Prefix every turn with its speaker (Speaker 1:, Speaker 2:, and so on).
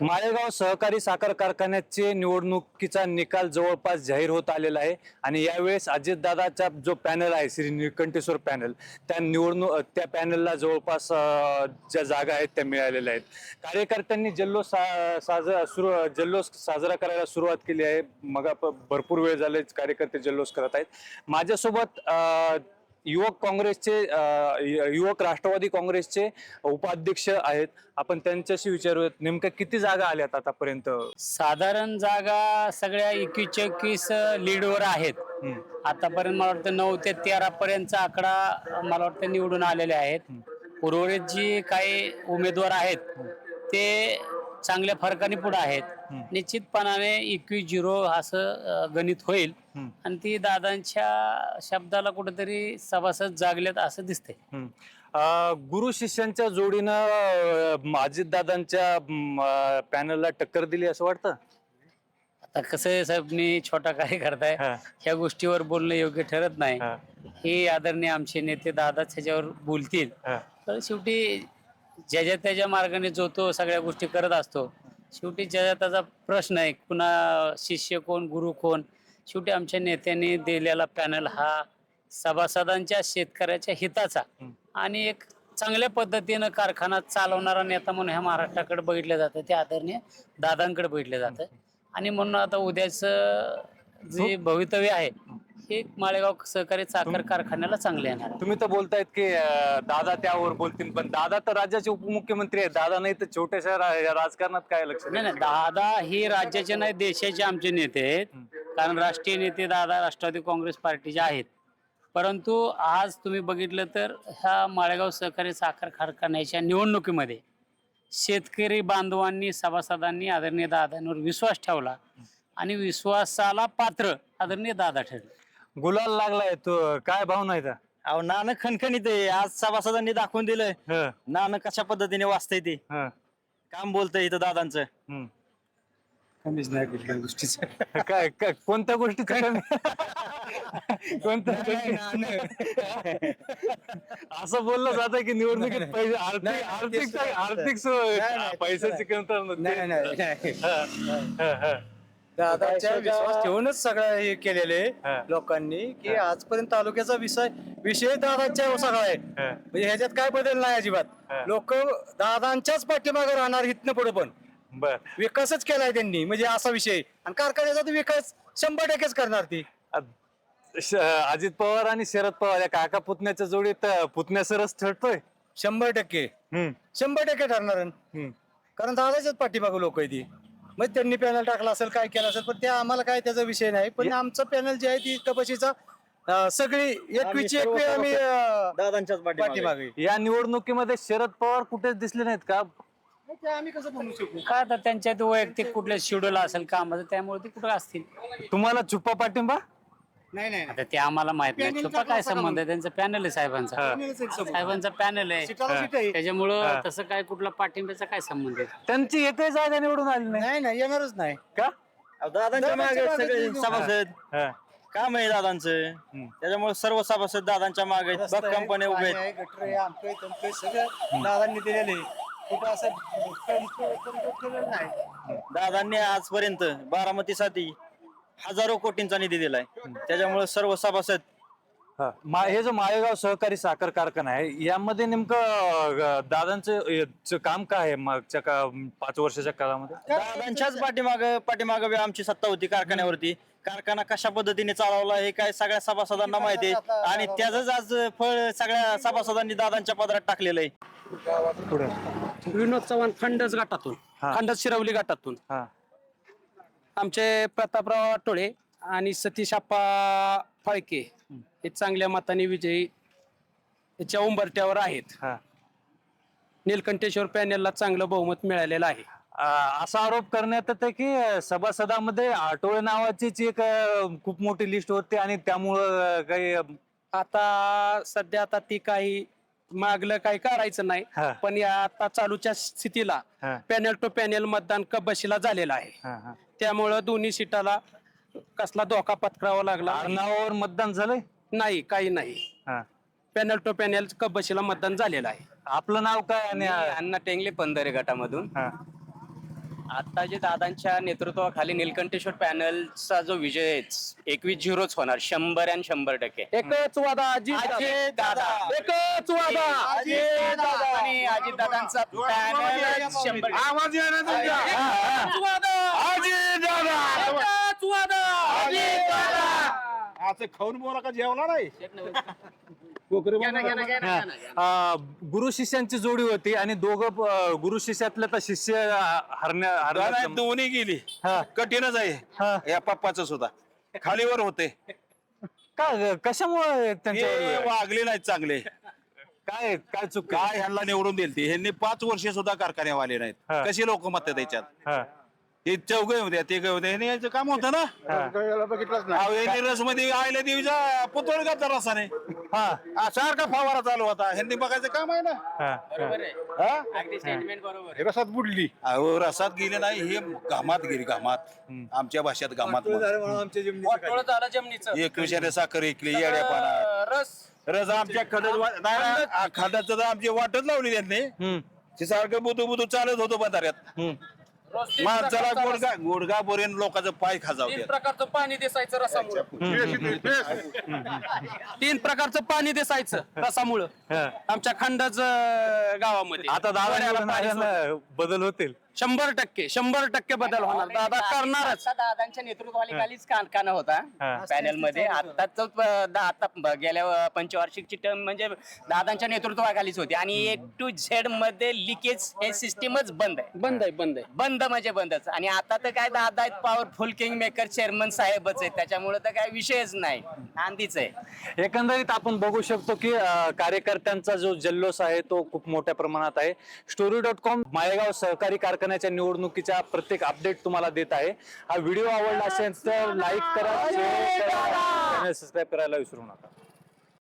Speaker 1: माळेगाव सहकारी साखर कारखान्याचे निवडणुकीचा निकाल जवळपास जाहीर होत आलेला आहे. आणि यावेळेस अजितदादाचा जो पॅनल आहे श्री निकंठेश्वर पॅनल त्या निवडणूक त्या पॅनलला जवळपास ज्या जागा आहेत त्या मिळालेल्या आहेत. कार्यकर्त्यांनी जल्लोष सा- साजरा सुरू जल्लोष साजरा करायला सुरुवात केली आहे. मग भरपूर वेळ झाले कार्यकर्ते जल्लोष करत आहेत. माझ्यासोबत युवक काँग्रेसचे युवक राष्ट्रवादी काँग्रेसचे उपाध्यक्ष आहेत. आपण त्यांच्याशी विचारूयात नेमक्या किती जागा आल्यात आतापर्यंत?
Speaker 2: साधारण जागा सगळ्या एकवीस एकवीस लीडवर आहेत. आतापर्यंत मला वाटतं नऊ ते तेरा पर्यंतचा आकडा मला वाटतं निवडून आलेले आहेत. उर्वरित जी काही उमेदवार आहेत ते चांगल्या फरकाने पुढे आहेत निश्चितपणाने एकवीस झिरो असं अ, गणित होईल
Speaker 1: हम्म.
Speaker 2: आणि ती दादांच्या शब्दाला कुठेतरी सभासद जागलेत असं दिसतंय
Speaker 1: हम्म. अ, गुरु शिष्यांच्या जोडीनं अजितदादांच्या पॅनलला टक्कर दिली असं वाटतं
Speaker 2: आता कसं आहे साहेब मी छोटा कार्यकर्ता
Speaker 1: हा.
Speaker 2: आहे ह्या गोष्टीवर बोलणं योग्य ठरत नाही
Speaker 1: हा.
Speaker 2: हे आदरणीय आमचे नेते दादाच ह्याच्यावर बोलतील
Speaker 1: हा.
Speaker 2: तर शेवटी ज्याच्या त्याच्या मार्गाने जो तो सगळ्या गोष्टी करत असतो शेवटी ज्याच्या त्याचा प्रश्न आहे कुणा शिष्य कोण गुरु कोण शेवटी आमच्या नेत्यांनी दिलेला पॅनल हा सभासदांच्या शेतकऱ्याच्या हिताचा आणि एक चांगल्या पद्धतीनं कारखाना चालवणारा नेता म्हणून ह्या महाराष्ट्राकडे बघितलं जातं ते आदरणीय दादांकडे बघितलं जातं. आणि म्हणून आता उद्याचं जे भवितव्य आहे हे माळेगाव सहकारी साखर कारखान्याला चांगले येणार. आहे.
Speaker 1: तुम्ही तर बोलतायत की अ, दादा त्यावर बोलतील पण दादा तर राज्याचे उपमुख्यमंत्री आहेत. दादा नाही तर छोट्याशा रा- राजकारणात काय लक्ष
Speaker 2: नाही नाही दादा ही राज्याचे नाही देशाचे आमचे नेते आहेत. कारण राष्ट्रीय नेते दादा राष्ट्रवादी काँग्रेस पार्टीचे आहेत. परंतु आज तुम्ही बघितलं तर ह्या माळेगाव सहकारी साखर कारखान्याच्या निवडणुकीमध्ये शेतकरी बांधवांनी सभासदांनी आदरणीय दादांवर विश्वास ठेवला आणि विश्वासाला पात्र आदरणीय दादा ठरले.
Speaker 1: गुलाल लागलाय तो. काय भावना आहे त्या?
Speaker 3: अहो नानं खणखणीत आहे. आज सभासदांनी दाखवून दिलंय.
Speaker 1: हं,
Speaker 3: नानं कशा पद्धतीने वाचतंय ते?
Speaker 1: हं,
Speaker 3: काम बोलतंय इथं दादांचं.
Speaker 2: कमीच नाही कुठल्या गोष्टीचं.
Speaker 1: काय काय कोणत्या गोष्टी कोणत्या गोष्टी? असं बोललं जातं की निवडणुकीत पैसे आर्थिक आर्थिक आर्थिक सो- पैशाची कमतरता नसते. हं, हं, हं.
Speaker 4: दादाच्या विश्वास ठेवूनच सगळं हे केलेले
Speaker 1: हा.
Speaker 4: लोकांनी की आजपर्यंत तालुक्याचा विषय विषय दादाच्या सगळा आहे. म्हणजे ह्याच्यात काय बदल नाही
Speaker 1: हा.
Speaker 4: अजिबात लोक दादांच्याच पाठीमागे राहणार इथनं पुढे पण. विकासच केलाय त्यांनी म्हणजे असा विषय. आणि कारखान्याचा तर विकास शंभर टक्केच करणार ती.
Speaker 1: अजित पवार आणि शरद पवार या काका पुतण्याच्या जोडीत अ, पुतण्या सरस ठरतोय?
Speaker 4: शंभर टक्के. शंभर टक्के ठरणार. कारण दादाच्याच पाठीमागे लोक आहे ती. मग त्यांनी पॅनल टाकला असेल काय केलं असेल पण ते आम्हाला काय त्याचा विषय नाही. पण आमचं पॅनल जे आहे ती कपाशीचा अं, सगळी एकवीसची
Speaker 3: सर्व
Speaker 4: एकवी आम्ही अं,
Speaker 3: दादांच्याच पाठीमागे.
Speaker 4: पाठीमागे.
Speaker 1: या निवडणुकीमध्ये शरद पवार कुठेच दिसले नाहीत का?
Speaker 4: ते आम्ही कसं म्हणू शकू?
Speaker 2: काय आता त्यांच्यात वैयक्तिक कुठल्या शेड्यूल असेल कामाचं त्यामुळे ते कुठं असतील?
Speaker 1: तुम्हाला छुप्पा पाठिंबा?
Speaker 4: नाही नाही
Speaker 2: आता ते आम्हाला माहीत नाही.
Speaker 4: Panel
Speaker 2: छुपा काय संबंध आहे? त्यांचा पॅनल आहे साहेबांचा. साहेबांचा पॅनल आहे.
Speaker 4: सीटाला सीट आहे.
Speaker 2: त्याच्यामुळं तसं काय कुठला पाठिंब्याचा काय संबंध आहे?
Speaker 1: त्यांची एकही जागा निवडून आली नाही.
Speaker 4: नाही नाही येणारच नाही.
Speaker 1: का?
Speaker 3: अहो, दादांच्या मागे
Speaker 4: दादांच्या
Speaker 3: सगळे
Speaker 4: मागे
Speaker 3: सभासद.
Speaker 1: हा.
Speaker 3: काम आहे दादांचं. त्याच्यामुळे सर्व सभासद दादांच्या मागे बघ कंपन्या उभे आहेत.
Speaker 4: सगळं दादांनी दिलेले कुठं असं केलेलं नाही.
Speaker 3: दादांनी आजपर्यंत बारामतीसाठी हजारो कोटींचा निधी दिलाय. त्याच्यामुळे सर्व सभासद
Speaker 1: हा. मा- हे जो माळेगाव सहकारी साखर कारखाना आहे यामध्ये नेमकं अ, दादांचं अ, चं काम काय आहे मागच्या का पाच वर्षाच्या काळामध्ये?
Speaker 3: दादांच्याच पाठीमाग पाठीमाग आमची सत्ता होती कारखान्यावरती. कारखाना कशा पद्धतीने चालवला हे काय सगळ्या सभासदांना माहिती आहे. आणि त्याच आज फळ सगळ्या सभासदांनी दादांच्या पदरात टाकलेलं आहे.
Speaker 5: विनोद चव्हाण खंडच गटातून
Speaker 1: हा.
Speaker 5: खंडच शिरवली गटातून.
Speaker 1: हा.
Speaker 5: आमचे प्रतापराव आटोळे आणि सतीश आप्पा फाळके हे चांगल्या मताने विजयी याच्या उंबरट्यावर आहेत.
Speaker 1: हा.
Speaker 5: नीलकंठेश्वर पॅनेलला चांगलं बहुमत मिळालेलं आहे.
Speaker 1: अ, असा आरोप करण्यात येतं की अ, सभासदामध्ये आठवळे नावाचीच एक अ, खूप मोठी लिस्ट होती आणि त्यामुळं अ, काही अ,
Speaker 5: आता सध्या आता ती काही मागलं काही करायचं नाही
Speaker 1: हा.
Speaker 5: पण या आता चालूच्या स्थितीला
Speaker 1: हा.
Speaker 5: पॅनेल टू पॅनेल मतदान कबशीला झालेलं आहे
Speaker 1: हा, हा.
Speaker 5: त्यामुळं दोन्ही सीटाला कसला धोका पत्करावा लागला
Speaker 1: आडनावावर मतदान झालंय
Speaker 5: नाही काही नाही
Speaker 1: हा
Speaker 5: पॅनल टू पॅनल कबशीला मतदान झालेलं आहे
Speaker 1: आपलं नाव काय आणि
Speaker 6: अण्णा टेंगले पंधरे गटामधून
Speaker 1: हा.
Speaker 6: आता जे दादांच्या नेतृत्वाखाली निलकंठेश्वर पॅनलचा जो विजय एकवीस झिरोच होणार शंभर आणि शंभर टक्के.
Speaker 5: एकच वादा अजित
Speaker 6: दादा.
Speaker 5: एकच वादा.
Speaker 6: आणि अजित दादांचा पॅनल शंभर
Speaker 7: आवाज येणार तुमचा.
Speaker 5: एकच वादा.
Speaker 7: अजित दादा.
Speaker 5: एकच वादा.
Speaker 7: असं खाऊन बोला का जेवणार नाही?
Speaker 1: हा. अं, गुरु शिष्यांची जोडी होती आणि दोघं अं, गुरु शिष्यातलं तर शिष्य हरण्या
Speaker 7: दादा दोन्ही गेली.
Speaker 1: हा.
Speaker 7: कठीणच
Speaker 1: हा.
Speaker 7: आहे या पप्पाच सुद्धा. खालीवर होते.
Speaker 1: का कशामुळे त्यांच्या
Speaker 7: वागले नाहीत चांगले.
Speaker 1: काय काय चुक
Speaker 7: काय ह्यांना निवडून दिलती ह्यांनी पाच वर्षे सुद्धा कारखान्यावाले नाहीत.
Speaker 1: हा.
Speaker 7: कशी लोक मत त्याच्यात?
Speaker 1: हा,
Speaker 7: हे चौघ होत्या ते होते ह्यांनी याचं काम होतं ना? यांनी रसमध्ये आयल्या देवीचा पुतळ घातला रसाने.
Speaker 1: हा,
Speaker 7: हा, सारखा फवारा चालू होता. ह्यांनी बघायचं काम आहे ना?
Speaker 1: हा.
Speaker 7: हा?
Speaker 6: अगदी स्टेटमेंट बरोबर
Speaker 7: हे रसात बुडली. अहो रसात गेली नाही हे घामात गेली घामात. आमच्या भाषेत घामात
Speaker 5: वाटोळं झालं जमिनीचं
Speaker 7: साखर ऐकली येड्यापाना
Speaker 5: रस.
Speaker 7: रस आमच्या खंडात खंडाचं तर आमची वाटच लावली त्यांनी.
Speaker 1: हम्म,
Speaker 7: ते सारखं बुधू बुधू चालत होतो
Speaker 1: हम्म.
Speaker 7: माणसाला
Speaker 5: प्रकारचा
Speaker 7: गोडगा गोडगा पर्यंत लोकांचं पाय
Speaker 5: तीन
Speaker 7: खाजावते
Speaker 5: प्रकारचं पाणी दिसायचं रसामुळं तीन प्रकारचं पाणी दिसायचं रसामुळं
Speaker 1: हा.
Speaker 5: आमच्या खंडाच गावामध्ये
Speaker 1: आता दादा निवडून आल्यानं बदल होतील
Speaker 5: शंभर टक्के शंभर टक्के बदल होणार. दादा करणारच.
Speaker 6: आता दादांच्या नेतृत्वाखालीच कारखाना होता
Speaker 1: हा.
Speaker 6: पॅनलमध्ये आता तो प- दा- आता गेल्या व- पंचवार्षिकची टर्म म्हणजे दादांच्या नेतृत्वाखालीच होती. आणि ए टू झेडमध्ये लिकेज हे सिस्टीमच बंद आहे.
Speaker 5: बंद आहे बंद आहे.
Speaker 6: बंद म्हणजे बंदच. आणि आता तर काय दादा आहेत पॉवरफुल किंग मेकर चेअरमन साहेबच आहेत. त्याच्यामुळे तर काय विषयच नाही. नांदीच आहे.
Speaker 1: एकंदरीत आपण बघू शकतो की अं, कार्यकर्त्यांचा जो जल्लोष आहे तो खूप मोठ्या प्रमाणात आहे. स्टोरी डॉट कॉम माळेगाव सहकारी कारखान्याच्या निवडणुकीच्या प्रत्येक अपडेट तुम्हाला देत आहे. हा व्हिडिओ आवडला असेल तर लाईक करा शेअर करा सबस्क्राईब करायला विसरू नका.